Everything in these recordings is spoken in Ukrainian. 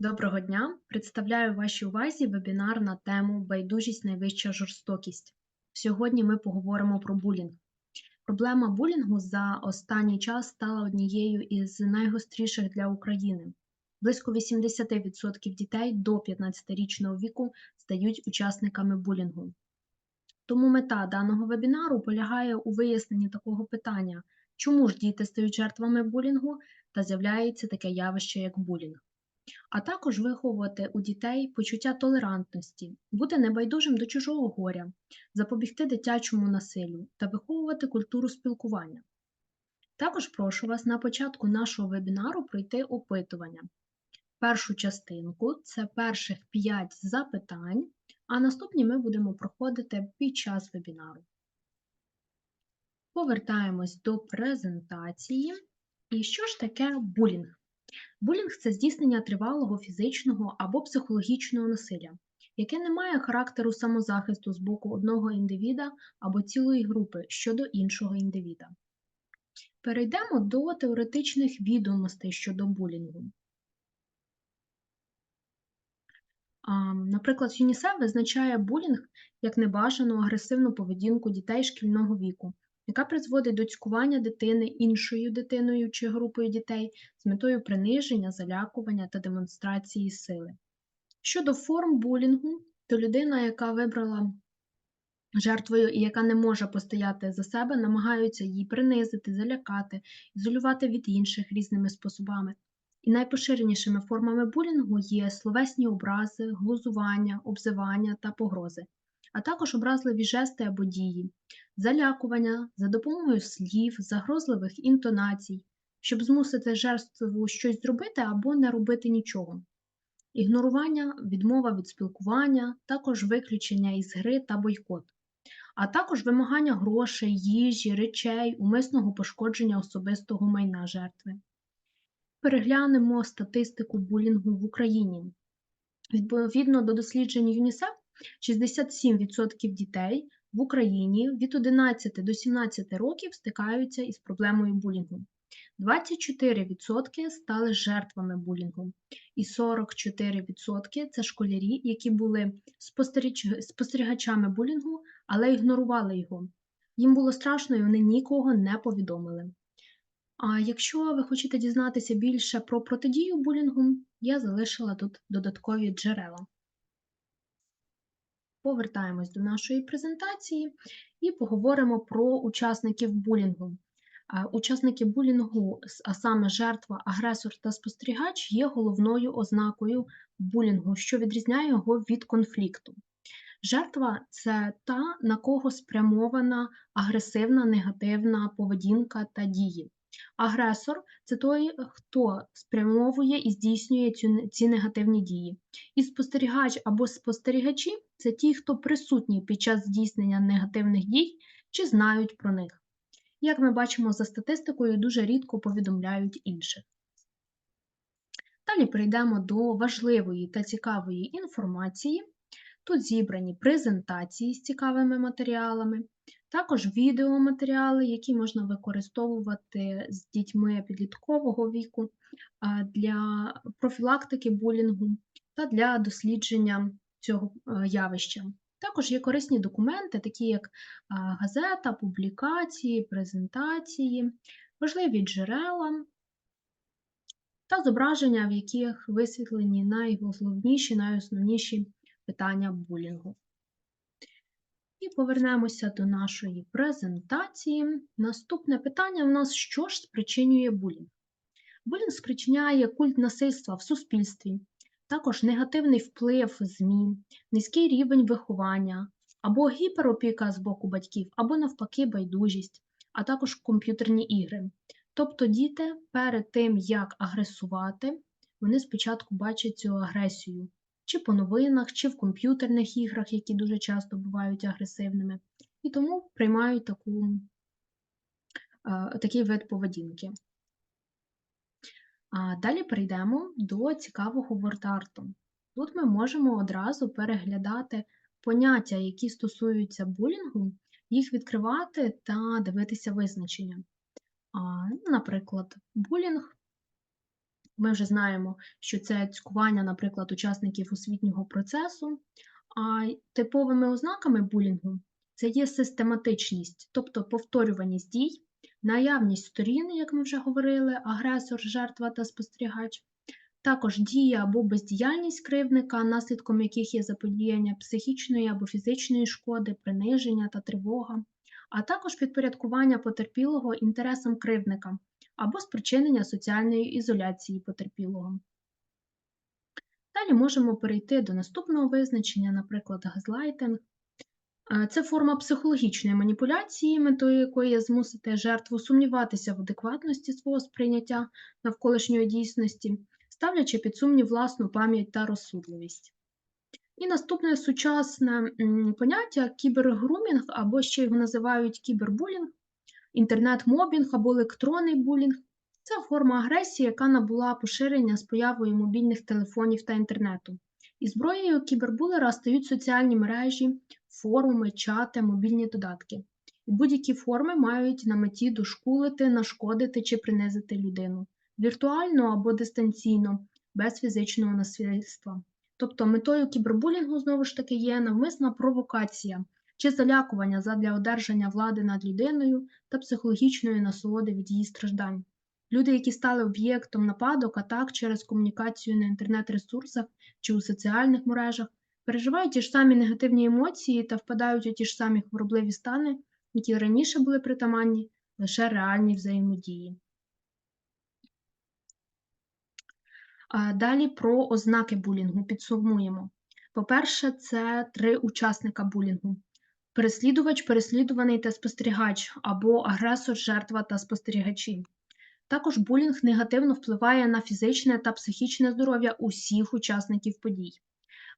Доброго дня! Представляю вашій увазі вебінар на тему Байдужість найвища жорстокість. Сьогодні ми поговоримо про булінг. Проблема булінгу за останній час стала однією із найгостріших для України. Близько 80% дітей до 15-річного віку стають учасниками булінгу. Тому мета даного вебінару полягає у виясненні такого питання, чому ж діти стають жертвами булінгу та з'являється таке явище, як булінг а також виховувати у дітей почуття толерантності, бути небайдужим до чужого горя, запобігти дитячому насиллю та виховувати культуру спілкування. Також прошу вас на початку нашого вебінару пройти опитування. Першу частинку це перших 5 запитань, а наступні ми будемо проходити під час вебінару. Повертаємось до презентації. І що ж таке булінг? Булінг це здійснення тривалого фізичного або психологічного насилля, яке не має характеру самозахисту з боку одного індивіда або цілої групи щодо іншого індивіда. Перейдемо до теоретичних відомостей щодо булінгу. Наприклад, ЮНІСЕФ визначає булінг як небажану агресивну поведінку дітей шкільного віку, яка призводить до цькування дитини іншою дитиною чи групою дітей з метою приниження, залякування та демонстрації сили. Щодо форм булінгу, то людина, яка вибрала жертвою і яка не може постояти за себе, намагаються її принизити, залякати, ізолювати від інших різними способами. І найпоширенішими формами булінгу є словесні образи, глузування, обзивання та погрози а також образливі жести або дії, залякування за допомогою слів, загрозливих інтонацій, щоб змусити жертву щось зробити або не робити нічого. Ігнорування, відмова від спілкування, також виключення із гри та бойкот, а також вимагання грошей, їжі, речей, умисного пошкодження особистого майна жертви. Переглянемо статистику булінгу в Україні. Відповідно до досліджень ЮНІСЕФ, 67% дітей в Україні від 11 до 17 років стикаються із проблемою булінгу. 24% стали жертвами булінгу, і 44% це школярі, які були спостерігачами булінгу, але ігнорували його. Їм було страшно і вони нікого не повідомили. А якщо ви хочете дізнатися більше про протидію булінгу, я залишила тут додаткові джерела. Повертаємось до нашої презентації і поговоримо про учасників булінгу. Учасники булінгу, а саме жертва, агресор та спостерігач, є головною ознакою булінгу, що відрізняє його від конфлікту. Жертва це та, на кого спрямована агресивна негативна поведінка та дії. Агресор це той, хто спрямовує і здійснює ці негативні дії. І спостерігач або спостерігачі це ті, хто присутні під час здійснення негативних дій чи знають про них. Як ми бачимо за статистикою, дуже рідко повідомляють інших. Далі перейдемо до важливої та цікавої інформації. Тут зібрані презентації з цікавими матеріалами, також відеоматеріали, які можна використовувати з дітьми підліткового віку для профілактики булінгу та для дослідження цього е, явища. Також є корисні документи, такі як газета, публікації, презентації, важливі джерела та зображення, в яких висвітлені найголовніші, найосновніші питання булінгу. І повернемося до нашої презентації. Наступне питання у нас: що ж спричинює булінг? Булінг спричиняє культ насильства в суспільстві, також негативний вплив ЗМІ, низький рівень виховання, або гіперопіка з боку батьків, або навпаки байдужість, а також комп'ютерні ігри. Тобто діти перед тим, як агресувати, вони спочатку бачать цю агресію чи по новинах, чи в комп'ютерних іграх, які дуже часто бувають агресивними, і тому приймають таку, такий вид поведінки. А Далі перейдемо до цікавого вордарту. Тут ми можемо одразу переглядати поняття, які стосуються булінгу, їх відкривати та дивитися визначення. Наприклад, булінг Ми вже знаємо, що це цькування, наприклад, учасників освітнього процесу. А типовими ознаками булінгу це є систематичність, тобто повторюваність дій, наявність сторін, як ми вже говорили, агресор, жертва та спостерігач, також дія або бездіяльність кривдника, наслідком яких є заподіяння психічної або фізичної шкоди, приниження та тривога, а також підпорядкування потерпілого інтересам кривдника або спричинення соціальної ізоляції потерпілого. Далі можемо перейти до наступного визначення, наприклад, газлайтинг. Це форма психологічної маніпуляції, метою якої є змусити жертву сумніватися в адекватності свого сприйняття навколишньої дійсності, ставлячи під сумнів власну пам'ять та розсудливість. І наступне сучасне поняття кібергрумінг, або ще його називають кібербулінг, інтернет-мобінг або електронний булінг. Це форма агресії, яка набула поширення з появою мобільних телефонів та інтернету. І зброєю кібербулера стають соціальні мережі, форуми, чати, мобільні додатки. І будь-які форми мають на меті дошкулити, нашкодити чи принизити людину віртуально або дистанційно, без фізичного насильства. Тобто метою кібербулінгу знову ж таки є навмисна провокація чи залякування задля одержання влади над людиною та психологічної насолоди від її страждань. Люди, які стали об'єктом нападок, атак через комунікацію на інтернет-ресурсах чи у соціальних мережах, переживають ті ж самі негативні емоції та впадають у ті ж самі хворобливі стани, які раніше були притаманні лише реальній взаємодії. А Далі про ознаки булінгу підсумуємо. По-перше, це три учасника булінгу: переслідувач, переслідуваний та спостерігач, або агресор, жертва та спостерігачі. Також булінг негативно впливає на фізичне та психічне здоров'я усіх учасників подій.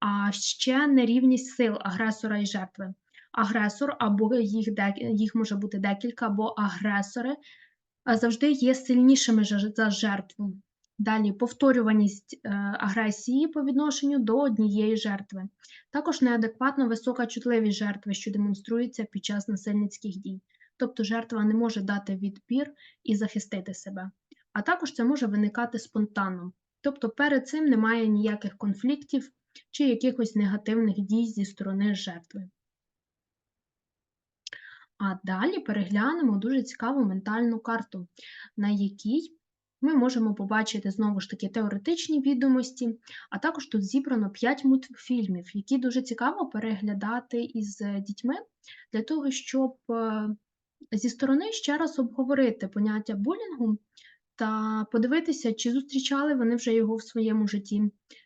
А ще нерівність сил агресора і жертви. Агресор або їх, їх може бути декілька, або агресори завжди є сильнішими за жертву. Далі повторюваність е, агресії по відношенню до однієї жертви. Також неадекватно висока чутливість жертви, що демонструється під час насильницьких дій. Тобто жертва не може дати відпір і захистити себе. А також це може виникати спонтанно. Тобто перед цим немає ніяких конфліктів чи якихось негативних дій зі сторони жертви. А далі переглянемо дуже цікаву ментальну карту, на якій ми можемо побачити знову ж таки теоретичні відомості, а також тут зібрано 5 мультфільмів, які дуже цікаво переглядати із дітьми для того, щоб е, зі сторони ще раз обговорити поняття булінгу та подивитися, чи зустрічали вони вже його в своєму житті,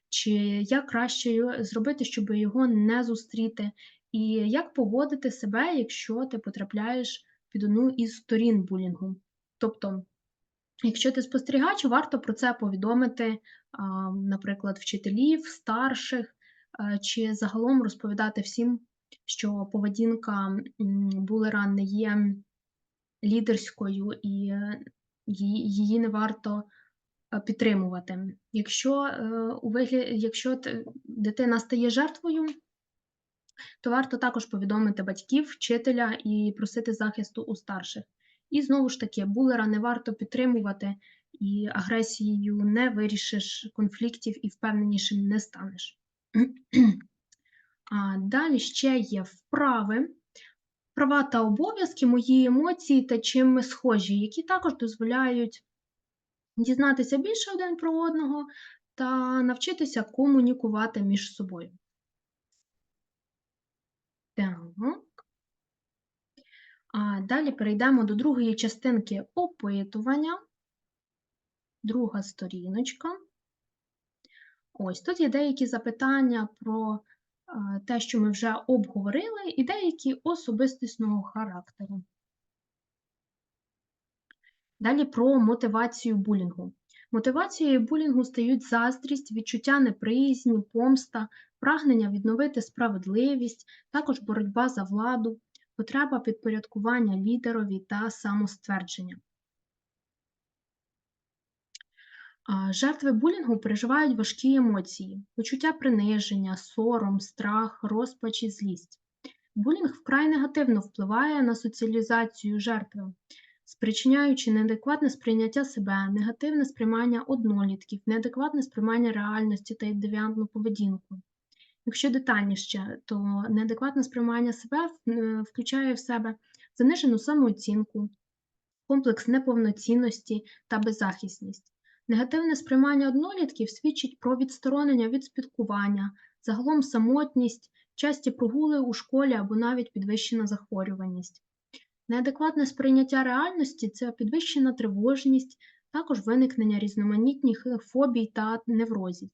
чи як краще зробити, щоб його не зустріти, і як поводити себе, якщо ти потрапляєш під одну із сторін булінгу. Тобто, якщо ти спостерігач, варто про це повідомити, наприклад, вчителів, старших, чи загалом розповідати всім, що поведінка булера не є лідерською і е, її не варто е, підтримувати. Якщо, е, у вигляді, якщо дитина стає жертвою, то варто також повідомити батьків, вчителя і просити захисту у старших. І знову ж таки, булера не варто підтримувати, і агресією не вирішиш конфліктів і впевненішим не станеш. А далі ще є вправи. Права та обов'язки, мої емоції та чим ми схожі, які також дозволяють дізнатися більше один про одного та навчитися комунікувати між собою. Так. А далі перейдемо до другої частинки опитування. Друга сторіночка. Ось тут є деякі запитання про е, те, що ми вже обговорили, і деякі особистісного характеру. Далі про мотивацію булінгу. Мотивацією булінгу стають заздрість, відчуття неприязні, помста, прагнення відновити справедливість, також боротьба за владу, потреба підпорядкування лідерові та самоствердження. Жертви булінгу переживають важкі емоції, почуття приниження, сором, страх, розпач і злість. Булінг вкрай негативно впливає на соціалізацію жертви. спричиняючи неадекватне сприйняття себе, негативне сприймання однолітків, неадекватне сприймання реальності та девіантну поведінку. Якщо детальніше, то неадекватне сприймання себе е, включає в себе занижену самооцінку, комплекс неповноцінності та беззахисність. Негативне сприймання однолітків свідчить про відсторонення від спілкування, загалом самотність, часті прогули у школі або навіть підвищена захворюваність. Неадекватне сприйняття реальності це підвищена тривожність, також виникнення різноманітних е, фобій та неврозів.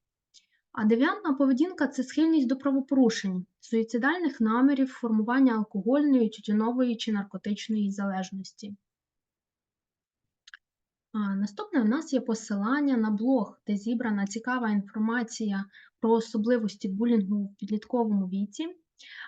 А девіантна поведінка це схильність до правопорушень, суїцидальних намірів, формування алкогольної, тютюнової чи наркотичної залежності. А, Наступне у нас є посилання на блог, де зібрана цікава інформація про особливості булінгу в підлітковому віці.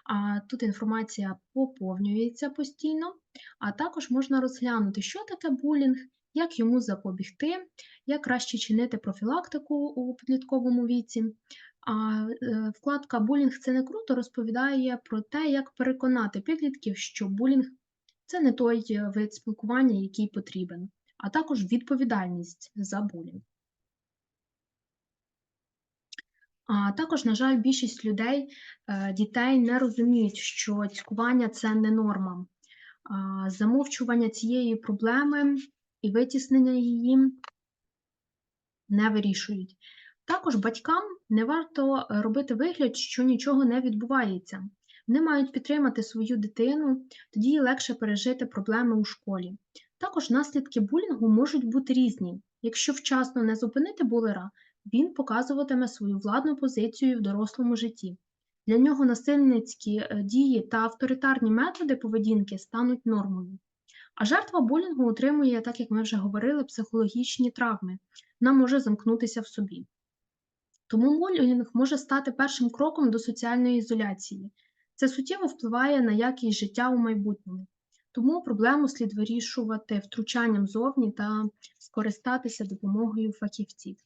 А, Тут інформація поповнюється постійно, а також можна розглянути, що таке булінг, як йому запобігти, як краще чинити профілактику у підлітковому віці. А е, вкладка Булінг це не круто розповідає про те, як переконати підлітків, що булінг це не той е, вид спілкування, який потрібен, а також відповідальність за булінг. А також, на жаль, більшість людей, е, дітей не розуміють, що цькування це не норма. Замовчування цієї проблеми і витіснення її не вирішують. Також батькам не варто робити вигляд, що нічого не відбувається. Вони мають підтримати свою дитину, тоді їй легше пережити проблеми у школі. Також наслідки булінгу можуть бути різні. Якщо вчасно не зупинити булера, він показуватиме свою владну позицію в дорослому житті. Для нього насильницькі е, дії та авторитарні методи поведінки стануть нормою. А жертва булінгу отримує, так як ми вже говорили, психологічні травми. Вона може замкнутися в собі. Тому булінг може стати першим кроком до соціальної ізоляції. Це суттєво впливає на якість життя у майбутньому. Тому проблему слід вирішувати втручанням зовні та скористатися допомогою фахівців.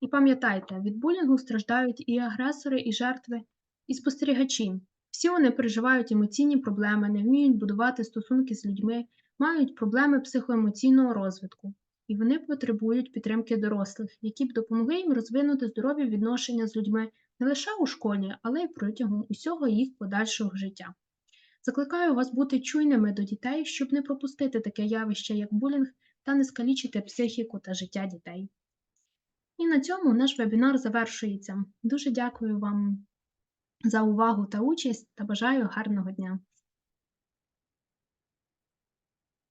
І пам'ятайте, від булінгу страждають і агресори, і жертви, і спостерігачі. Всі вони переживають емоційні проблеми, не вміють будувати стосунки з людьми, мають проблеми психоемоційного розвитку, і вони потребують підтримки дорослих, які б допомогли їм розвинути здорові відношення з людьми не лише у школі, але й протягом усього їх подальшого життя. Закликаю вас бути чуйними до дітей, щоб не пропустити таке явище, як булінг, та не скалічити психіку та життя дітей. І на цьому наш вебінар завершується. Дуже дякую вам за увагу та участь та бажаю гарного дня!